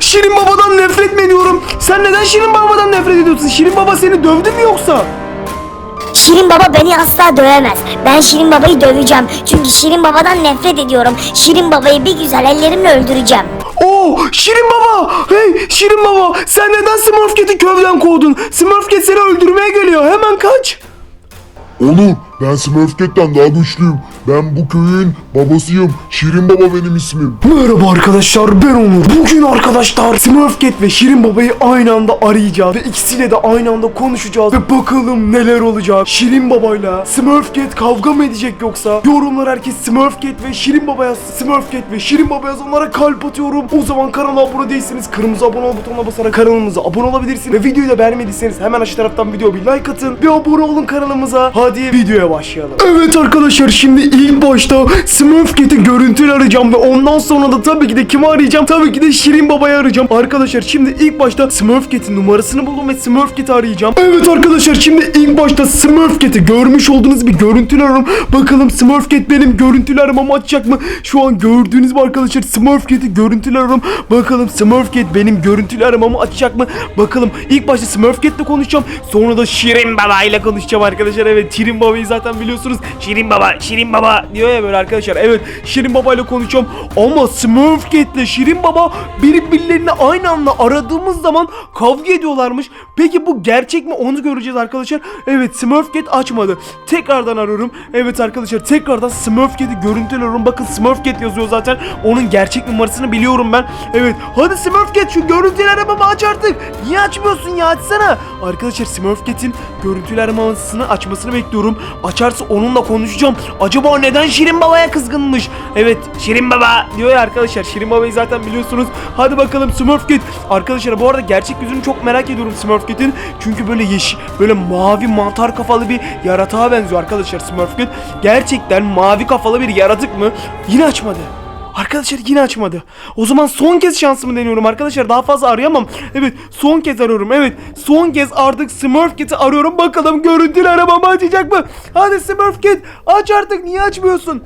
Şirin Baba'dan nefret mi ediyorum? Sen neden Şirin Baba'dan nefret ediyorsun? Şirin Baba seni dövdü mü yoksa? Şirin Baba beni asla dövemez. Ben Şirin Baba'yı döveceğim. Çünkü Şirin Baba'dan nefret ediyorum. Şirin Baba'yı bir güzel ellerimle öldüreceğim. Oo Şirin Baba! Hey Şirin Baba! Sen neden Smurfcat'i köyden kovdun? Smurfcat seni öldürmeye geliyor. Hemen kaç. Onur ben Smurfcat'ten daha güçlüyüm. Ben bu köyün babasıyım. Şirin Baba benim ismim. Merhaba arkadaşlar ben Onur. Bugün arkadaşlar Smurfcat ve Şirin Baba'yı aynı anda arayacağız. Ve ikisiyle de aynı anda konuşacağız. Ve bakalım neler olacak. Şirin Baba'yla Smurfcat kavga mı edecek yoksa? Yorumlar herkes Smurfcat ve Şirin Baba yazsın. Smurfcat ve Şirin Baba yazanlara kalp atıyorum. O zaman kanala abone değilseniz kırmızı abone ol butonuna basarak kanalımıza abone olabilirsiniz. Ve videoyu da beğenmediyseniz hemen aşağı taraftan video bir like atın. Ve abone olun kanalımıza. Hadi videoya başlayalım. Evet arkadaşlar şimdi ilk başta Smurfcat'in görüntüleri arayacağım ve ondan sonra da tabii ki de kimi arayacağım? Tabii ki de Şirin Baba'yı arayacağım. Arkadaşlar şimdi ilk başta Smurfcat'in numarasını buldum ve Smurfcat'i arayacağım. Evet arkadaşlar şimdi ilk başta Smurfcat'i görmüş olduğunuz bir görüntülü arıyorum. Bakalım Smurfcat benim görüntülü aramamı açacak mı? Şu an gördüğünüz gibi arkadaşlar Smurfcat'i görüntülü arıyorum. Bakalım Smurfcat benim görüntülü aramamı açacak mı? Bakalım ilk başta Smurfcat'le konuşacağım. Sonra da Şirin Baba ile konuşacağım arkadaşlar. Evet Şirin Baba'yı zaten biliyorsunuz. Şirin Baba, Şirin Baba diyor ya böyle arkadaşlar. Evet Şirin Baba ile konuşacağım. Ama Smurfcat'le Şirin Baba birbirlerini aynı anda aradığımız zaman kavga ediyorlarmış. Peki bu gerçek mi onu göreceğiz arkadaşlar. Evet Smurfcat açmadı. Tekrardan arıyorum. Evet arkadaşlar tekrardan Smurfcat'i görüntülüyorum. Bakın Smurfcat yazıyor zaten. Onun gerçek numarasını biliyorum ben. Evet hadi Smurfcat şu görüntülü aramamı aç artık. Niye açmıyorsun ya açsana. Arkadaşlar Smurfcat'in görüntülü aramasını açmasını bekliyorum. Açarsa onunla konuşacağım. Acaba neden Şirin Baba'ya kızgınmış? Evet Şirin Baba diyor ya arkadaşlar. Şirin Baba'yı zaten biliyorsunuz. Hadi bakalım Smurfcat. Arkadaşlar bu arada gerçek yüzünü çok merak ediyorum Smurfcat'in. Çünkü böyle yeşil, böyle mavi mantar kafalı bir yaratığa benziyor arkadaşlar Smurfcat. Gerçekten mavi kafalı bir yaratık mı? Yine açmadı. Arkadaşlar yine açmadı. O zaman son kez şansımı deniyorum arkadaşlar. Daha fazla arayamam. Evet son kez arıyorum. Evet son kez artık Smurfcat'i arıyorum. Bakalım görüntülü aramamı açacak mı? Hadi Smurfcat aç artık. Niye açmıyorsun?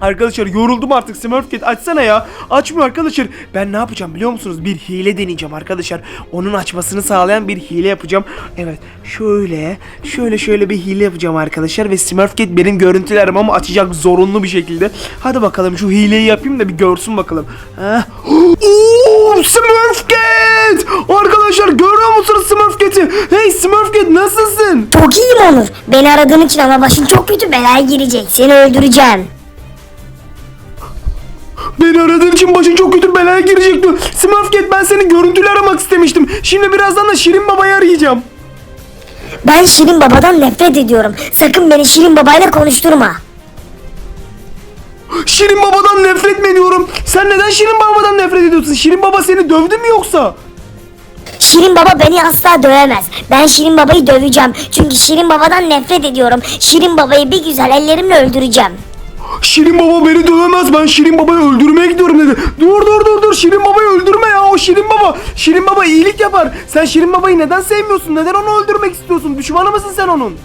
Arkadaşlar yoruldum artık Smurfcat açsana ya. Açmıyor arkadaşlar. Ben ne yapacağım biliyor musunuz? Bir hile deneyeceğim arkadaşlar. Onun açmasını sağlayan bir hile yapacağım. Evet şöyle şöyle şöyle bir hile yapacağım arkadaşlar. Ve Smurfcat benim görüntülü aramamı açacak zorunlu bir şekilde. Hadi bakalım şu hileyi yapayım da bir görsün bakalım. Heh. Oo, Smurfcat! Arkadaşlar görüyor musunuz Smurfcat'i? Hey Smurfcat nasılsın? Çok iyiyim Onur. Beni aradığın için ama başın çok kötü belaya girecek. Seni öldüreceğim. Beni aradığın için başın çok kötü belaya girecekti. Smurfcat ben senin görüntülü aramak istemiştim. Şimdi birazdan da Şirin Baba'yı arayacağım. Ben Şirin Baba'dan nefret ediyorum. Sakın beni Şirin Baba'yla konuşturma. Şirin Baba'dan nefret mi ediyorum? Sen neden Şirin Baba'dan nefret ediyorsun? Şirin Baba seni dövdü mü yoksa? Şirin Baba beni asla dövemez. Ben Şirin Baba'yı döveceğim. Çünkü Şirin Baba'dan nefret ediyorum. Şirin Baba'yı bir güzel ellerimle öldüreceğim. Şirin Baba beni dövemez. Ben Şirin Baba'yı öldürmeye gidiyorum dedi. Dur dur dur dur. Şirin Baba'yı öldürme ya. O Şirin Baba. Şirin Baba iyilik yapar. Sen Şirin Baba'yı neden sevmiyorsun? Neden onu öldürmek istiyorsun? Düşmanı mısın sen onun?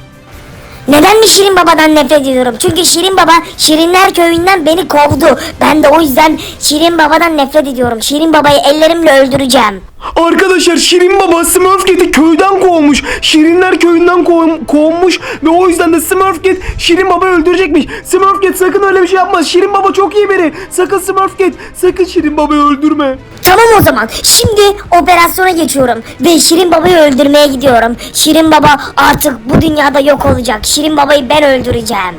Neden mi Şirin Baba'dan nefret ediyorum? Çünkü Şirin Baba Şirinler köyünden beni kovdu. Ben de o yüzden Şirin Baba'dan nefret ediyorum. Şirin Baba'yı ellerimle öldüreceğim. Arkadaşlar Şirin Baba Smurfcat'i köyden kovmuş. Şirinler köyünden kov- kovmuş ve o yüzden de Smurfcat Şirin Baba'yı öldürecekmiş. Smurfcat sakın öyle bir şey yapma. Şirin Baba çok iyi biri. Sakın Smurfcat sakın Şirin Baba'yı öldürme. Tamam o zaman. Şimdi operasyona geçiyorum ve Şirin Baba'yı öldürmeye gidiyorum. Şirin Baba artık bu dünyada yok olacak. Şirin Baba'yı ben öldüreceğim.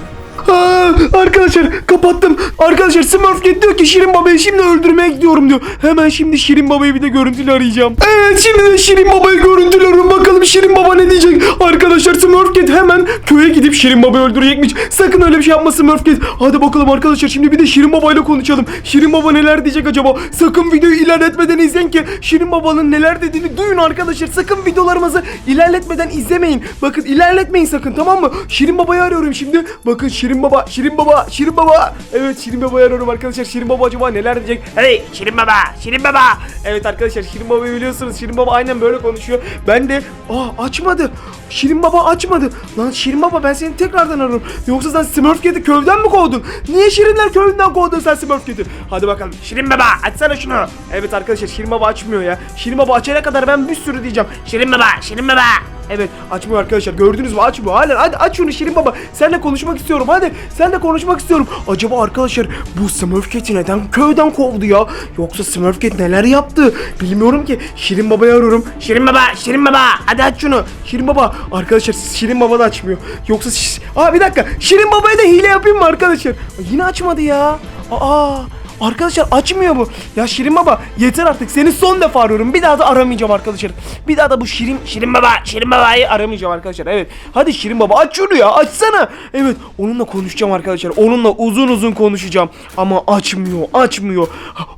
Arkadaşlar kapattım. Arkadaşlar Smurfcat diyor ki Şirin Baba'yı şimdi öldürmeye gidiyorum diyor. Hemen şimdi Şirin Baba'yı bir de görüntülü arayacağım. Evet şimdi de Şirin Baba'yı görüntülüyorum. Bakalım Şirin Baba ne diyecek. Arkadaşlar Smurfcat hemen köye gidip Şirin Baba'yı öldürecekmiş. Sakın öyle bir şey yapma Smurfcat. Hadi bakalım arkadaşlar şimdi bir de Şirin Baba'yla konuşalım. Şirin Baba neler diyecek acaba? Sakın videoyu ilerletmeden izleyin ki Şirin Baba'nın neler dediğini duyun arkadaşlar. Sakın videolarımızı ilerletmeden izlemeyin. Bakın ilerletmeyin sakın tamam mı? Şirin Baba'yı arıyorum şimdi. Bakın Şirin Şirin baba, Şirin baba, Şirin baba. Evet Şirin baba'yı arıyorum arkadaşlar. Şirin baba acaba neler diyecek? Hey Şirin baba, Şirin baba. Evet arkadaşlar Şirin babayı biliyorsunuz. Şirin baba aynen böyle konuşuyor. Ben de aa açmadı. Şirin baba açmadı. Lan Şirin baba ben seni tekrardan arıyorum. Yoksa sen Smurf Cat'i köyden mi kovdun? Niye Şirinler köyünden kovdun sen Smurf Cat'i? Hadi bakalım. Şirin baba açsana şunu. Evet arkadaşlar Şirin baba açmıyor ya. Şirin baba açana kadar ben bir sürü diyeceğim. Şirin baba, Şirin baba. Evet açmıyor arkadaşlar. Gördünüz mü? Açmıyor. Hala hadi aç şunu Şirin baba. Seninle konuşmak istiyorum hadi. Seninle konuşmak istiyorum. Acaba arkadaşlar bu Smurf Cat'i neden köyden kovdu ya? Yoksa Smurf Cat neler yaptı? Bilmiyorum ki. Şirin babayı arıyorum. Şirin baba Şirin baba hadi aç şunu. Şirin baba arkadaşlar Şirin baba da açmıyor. Yoksa aa bir dakika. Şirin babaya da hile yapayım mı arkadaşlar? Yine açmadı ya. Aa Arkadaşlar açmıyor bu. Ya Şirin Baba yeter artık seni son defa arıyorum. Bir daha da aramayacağım arkadaşlar. Bir daha da bu Şirin Şirin Baba Şirin Baba'yı aramayacağım arkadaşlar. Evet. Hadi Şirin Baba aç şunu ya açsana. Evet onunla konuşacağım arkadaşlar. Onunla uzun uzun konuşacağım. Ama açmıyor açmıyor.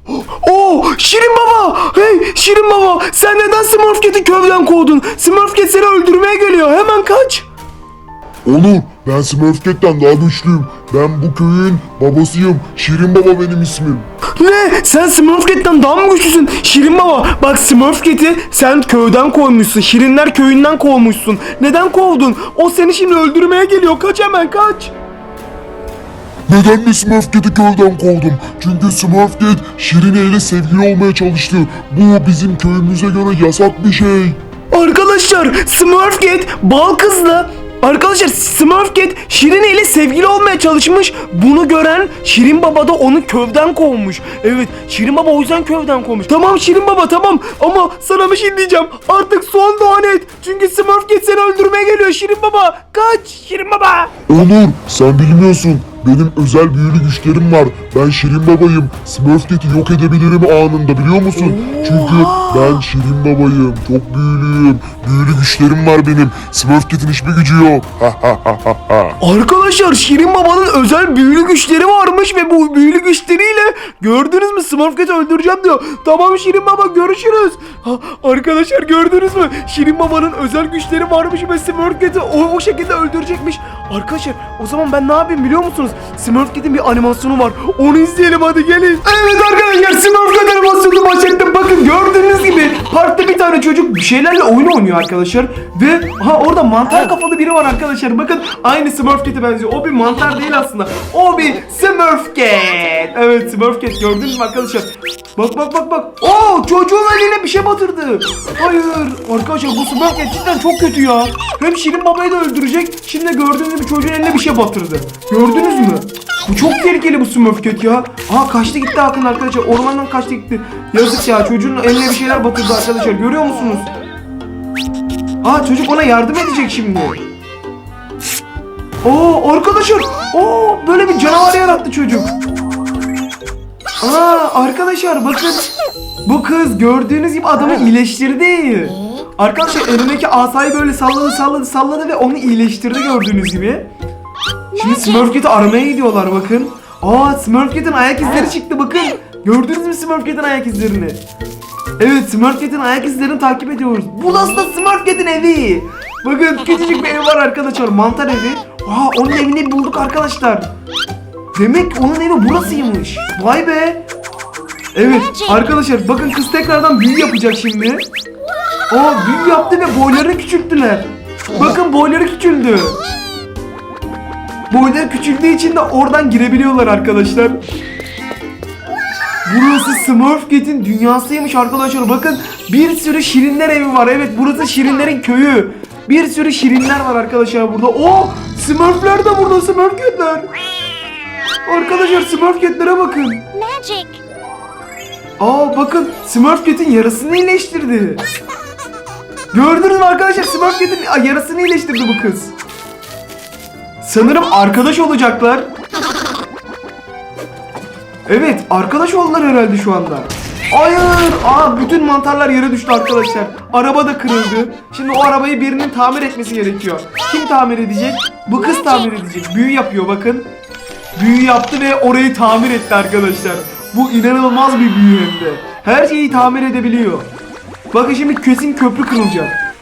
Oo Şirin Baba. Hey Şirin Baba sen neden Smurf Cat'i köyden kovdun? Smurf Cat seni öldürmeye geliyor. Hemen kaç. Olur ben Smurf Cat'ten daha güçlüyüm. Ben bu köyün babasıyım. Şirin Baba benim ismim. Ne? Sen Smurf Cat'ten daha mı güçlüsün? Şirin baba bak Smurf Cat'i sen köyden kovmuşsun. Şirinler köyünden kovmuşsun. Neden kovdun? O seni şimdi öldürmeye geliyor. Kaç hemen kaç. Neden mi Smurf Cat'i köyden kovdum? Çünkü Smurf Cat Şirine ile sevgili olmaya çalıştı. Bu bizim köyümüze göre yasak bir şey. Arkadaşlar Smurf Cat bal kızla Arkadaşlar Smurf Cat Şirine ile sevgili olmaya çalışmış. Bunu gören Şirin Baba da onu kövden kovmuş. Evet Şirin Baba o yüzden kövden kovmuş. Tamam Şirin Baba tamam ama sana bir şey diyeceğim. Artık son duan et. Çünkü Smurf Cat seni öldürmeye geliyor Şirin Baba. Kaç Şirin Baba. Onur sen bilmiyorsun. Benim özel büyülü güçlerim var. Ben Şirin Baba'yım. Smurf Cat'i yok edebilirim anında biliyor musun? Çünkü ben Şirin Baba'yım. Çok büyülüyüm. Büyülü güçlerim var benim. Smurf Cat'in hiçbir gücü yok. Ha ha ha ha ha. Arkadaşlar Şirin Baba'nın özel büyülü güçleri varmış ve bu büyülü güçleriyle gördünüz mü Smurf Cat'i öldüreceğim diyor. Tamam Şirin Baba görüşürüz. Ha, arkadaşlar gördünüz mü? Şirin Baba'nın özel güçleri varmış ve Smurf Cat'i o, o şekilde öldürecekmiş. Arkadaşlar o zaman ben ne yapayım biliyor musunuz? Smurf Cat'in bir animasyonu var. Onu izleyelim hadi gelin. Evet arkadaşlar Smurf Cat animasyonunu başlattım. Bakın gördüğünüz gibi çocuk bir şeylerle oyun oynuyor arkadaşlar. Ve ha orada mantar kafalı biri var arkadaşlar. Bakın aynı Smurf Cat'e benziyor. O bir mantar değil aslında. O bir Smurf Cat. Evet Smurf Cat gördünüz mü arkadaşlar? Bak bak bak bak. Oo çocuğun eline bir şey batırdı. Hayır. Arkadaşlar bu Smurf Cat cidden çok kötü ya. Hem Şirin babayı da öldürecek. Şimdi gördüğünüz gibi çocuğun eline bir şey batırdı. Gördünüz mü? Bu çok tehlikeli bu Smurf Cat ya. Aa kaçtı gitti Akın arkadaşlar. Ormandan kaçtı gitti. Yazık ya çocuğun eline bir şeyler batırdı arkadaşlar. Görüyor musunuz? Aa çocuk ona yardım edecek şimdi. Oo arkadaşlar. Oo böyle bir canavar yarattı çocuk. Aa arkadaşlar bakın. Bu kız gördüğünüz gibi adamı iyileştirdi. Arkadaşlar elindeki asayı böyle salladı salladı salladı ve onu iyileştirdi gördüğünüz gibi. Şimdi Cat'i aramaya gidiyorlar bakın. Aa Smurf Cat'in ayak izleri çıktı bakın. Gördünüz mü Smurf Cat'in ayak izlerini? Evet Smurf Cat'in ayak izlerini takip ediyoruz. Bu da aslında Smurf Cat'in evi. Bakın küçücük bir ev var arkadaşlar mantar evi. Aa onun evini bulduk arkadaşlar. Demek onun evi burasıymış. Vay be. Evet arkadaşlar bakın kız tekrardan büyü yapacak şimdi. Aa büyü yaptı ve boylarını küçülttüler. Bakın boyları küçüldü. Boyları küçüldüğü için de oradan girebiliyorlar arkadaşlar. Burası Smurf Cat'in dünyasıymış arkadaşlar. Bakın bir sürü şirinler evi var. Evet burası şirinlerin köyü. Bir sürü şirinler var arkadaşlar burada. Oo Smurfler de burada Smurf Cat'ler. Arkadaşlar Smurf Cat'lere bakın. Magic. Aa bakın Smurf Cat'in yarasını iyileştirdi. Gördünüz mü arkadaşlar Smurf Cat'in yarasını iyileştirdi bu kız. Sanırım arkadaş olacaklar. Evet arkadaş oldular herhalde şu anda. Hayır! Aa bütün mantarlar yere düştü arkadaşlar. Araba da kırıldı. Şimdi o arabayı birinin tamir etmesi gerekiyor. Kim tamir edecek? Bu kız tamir edecek. Büyü yapıyor bakın. Büyü yaptı ve orayı tamir etti arkadaşlar. Bu inanılmaz bir büyü hem de. Her şeyi tamir edebiliyor. Bakın şimdi kesin köprü kırılacak.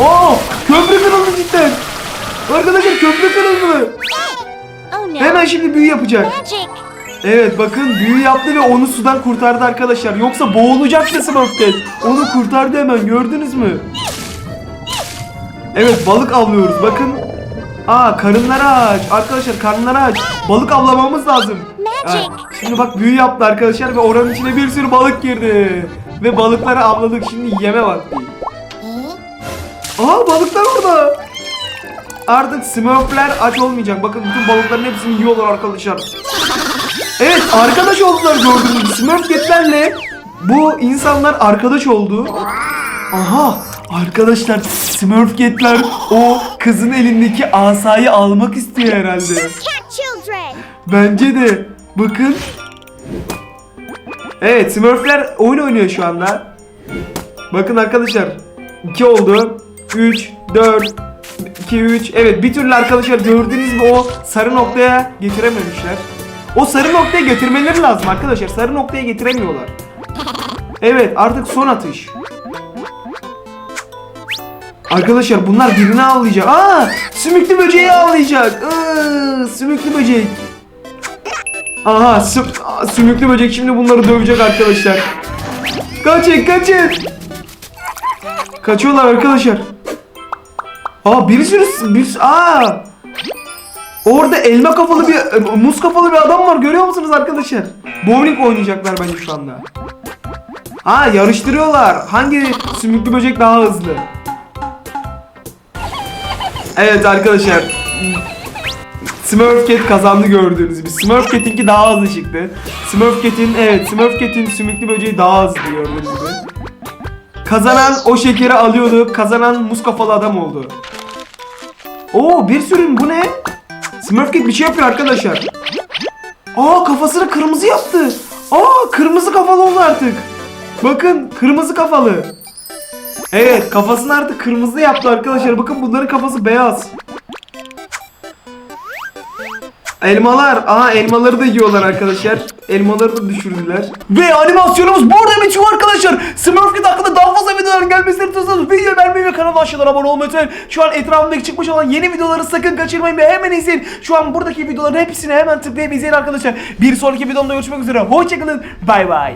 Oo! Köprü kırıldı cidden. Arkadaşlar köprü kırıldı. Hemen şimdi büyü yapacak. Evet bakın büyü yaptı ve onu sudan kurtardı arkadaşlar. Yoksa boğulacaktı Smurfcat. Onu kurtardı hemen gördünüz mü? Evet balık avlıyoruz bakın. Aa karınları aç. Arkadaşlar karınları aç. Balık avlamamız lazım. Ha, şimdi bak büyü yaptı arkadaşlar ve oranın içine bir sürü balık girdi. Ve balıkları avladık. Şimdi yeme vakti. Aa balıklar orada. Artık Smurfler aç olmayacak. Bakın bütün balıkların hepsini yiyorlar arkadaşlar. Evet arkadaş oldular gördüğünüz gibi. Smurfcat'lerle bu insanlar arkadaş oldu. Aha arkadaşlar Smurfcat'ler o kızın elindeki asayı almak istiyor herhalde. Bence de. Bakın. Evet Smurfler oyun oynuyor şu anda. Bakın arkadaşlar. 2 oldu. 3, 4, 2, 3. Evet bir türlü arkadaşlar gördüğünüz gibi o sarı noktaya getirememişler. O sarı noktaya getirmeleri lazım arkadaşlar. Sarı noktaya getiremiyorlar. Evet artık son atış. Arkadaşlar bunlar birini avlayacak. Aa, sümüklü böceği avlayacak. Iıı, sümüklü böcek. Aha sü- sümüklü böcek şimdi bunları dövecek arkadaşlar. Kaçın kaçın. Kaçıyorlar arkadaşlar. Aa bir sürü bir aa. Orada elma kafalı bir muz kafalı bir adam var görüyor musunuz arkadaşlar? Bowling oynayacaklar bence şu anda. Ha yarıştırıyorlar. Hangi sümüklü böcek daha hızlı? Evet arkadaşlar. Smurfcat kazandı gördüğünüz gibi. Smurfcat'inki daha hızlı çıktı. Smurfcat'in evet Smurfcat'in sümüklü böceği daha hızlı gördüğünüz gibi. Kazanan o şekeri alıyordu. Kazanan muz kafalı adam oldu. Oo bir sürü bu ne? Smurfcat bir şey yapıyor arkadaşlar. Aa kafasını kırmızı yaptı. Aa kırmızı kafalı oldu artık. Bakın kırmızı kafalı. Evet kafasını artık kırmızı yaptı arkadaşlar. Bakın bunların kafası beyaz. Elmalar. Aha elmaları da yiyorlar arkadaşlar. Elmaları da düşürdüler. Ve animasyonumuz burada bitiyor arkadaşlar. Smurfcat hakkında daha fazla videoların gelmesini istiyorsanız video beğenmeyi ve kanala aşağıdan abone olmayı unutmayın. Şu an etrafımdaki çıkmış olan yeni videoları sakın kaçırmayın ve hemen izleyin. Şu an buradaki videoların hepsini hemen tıklayıp izleyin arkadaşlar. Bir sonraki videomda görüşmek üzere. Hoşçakalın. Bay bay.